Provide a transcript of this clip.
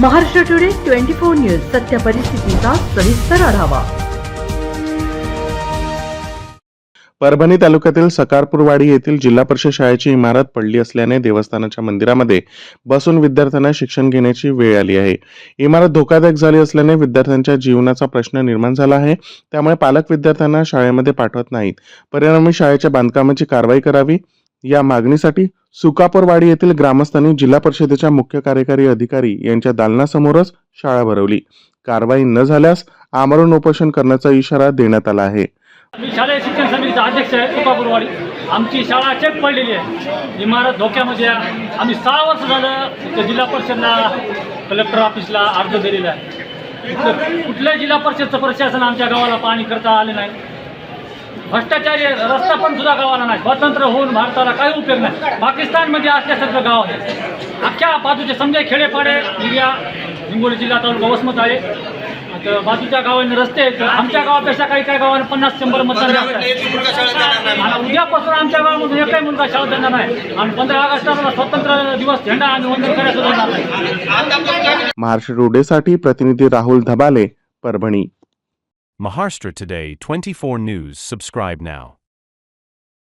Maharashtra today twenty four news सत्य परिस्थितीचा सविस्तर आढावा. परभणी तालुक्यातील सकारपूरवाडी येथील जिल्हा परिषद शाळेची इमारत पडली असल्याने देवस्थानाच्या मंदिरामध्ये बसून विद्यार्थ्यांना शिक्षण घेण्याची वेळ आली आहे. इमारत धोकादायक झाली असल्याने विद्यार्थ्यांच्या जीवनाचा प्रश्न निर्माण झाला आहे. त्यामुळे पालक विद्यार्थ्यांना शाळेमध्ये पाठवत नाहीत. परिणामी शाळेच्या बांधकामाची कारवाई करावी या मागणीसाठी सुकापूरवाडी येथील ग्रामस्थांनी जिल्हा परिषदेच्या मुख्य कार्यकारी अधिकारी यांच्या दालनासमोरच शाळा भरवली. कारवाई न झाल्यास आमरण उपोषण करण्याचा इशारा देण्यात आला आहे. मी शालेय शिक्षण समितीचा अध्यक्ष आहे सुकापूरवाडी. आमची शाळा चेक पडलेली आहे. इमारत धोक्यामध्ये आहे. आम्ही सहा वर्ष झालं इथं जिल्हा परिषदला कलेक्टर ऑफिसला अर्ज दिलेला आहे. इथं कुठल्याही जिल्हा परिषदचं प्रशासन आमच्या गावाला पाणी करता आले नाही. भ्रष्टाचारी रस्ता पण सुद्धा गावाला नाही. स्वतंत्र होऊन भारताला काही उपयोग नाही. पाकिस्तानमध्ये असल्यासारखं गाव आहे. अख्ख्या बाजूचे समजा खेडेपाडे एरिया हिंगोली जिल्हा तालुका वसमत आहे. बाजूच्या गावाने रस्ते आहेत. आमच्या गावापेक्षा काही काही गावाने पन्नास शंभर मतदार जास्त आणि उद्यापासून आमच्या गावामधून एकही मुलगा शाळा देणार नाही. आणि पंधरा ऑगस्टला स्वतंत्र दिवस झेंडा आणि वंदन करायचं महाराष्ट्र रोडेसाठी प्रतिनिधी Rahul Dhabale Parbhani. Maharashtra Today 24 News. Subscribe now